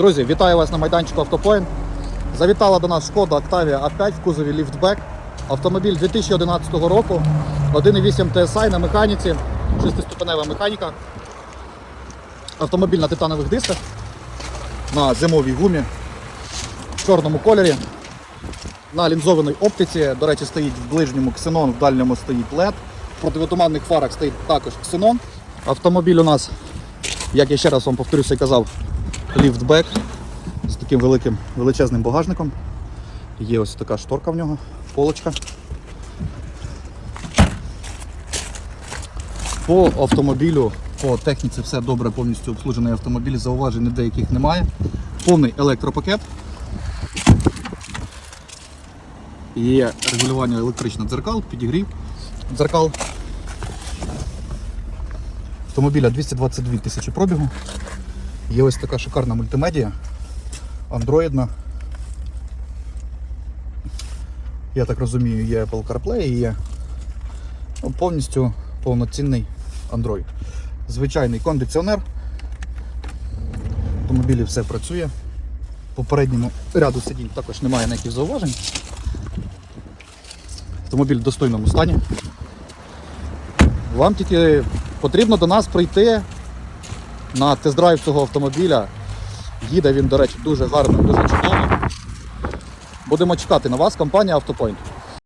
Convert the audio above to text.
Друзі, вітаю вас на майданчику Автопоінт. Завітала до нас шкода Octavia A5 в кузові ліфтбек. Автомобіль 2011 року, 1.8 TSI на механіці, 6-ступенева механіка. Автомобіль на титанових дисках, на зимовій гумі, в чорному кольорі, на лінзованій оптиці. До речі, стоїть в ближньому ксенон, в дальньому стоїть LED. В противотуманних фарах стоїть також ксенон. Автомобіль у нас як я ще раз вам повторюся і казав, ліфтбек з таким великим величезним багажником. Є ось така шторка в нього, полочка. По автомобілю, по техніці все добре, повністю обслужений автомобіль, зауважень ніде яких немає. Повний електропакет. Є регулювання електричних дзеркал, підігрів дзеркал. Автомобіля 222 тисячі пробігу. Є ось така шикарна мультимедія. Андроїдна. Я так розумію, є Apple CarPlay і є ну, повністю повноцінний Android. Звичайний кондиціонер. В автомобілі все працює. По передньому ряду сидінь також немає ніяких зауважень. Автомобіль в достойному стані. Вам тільки потрібно до нас прийти на тест-драйв цього автомобіля. Їде він, до речі, дуже гарно, дуже чудово. Будемо чекати на вас, компанія Автопойнт.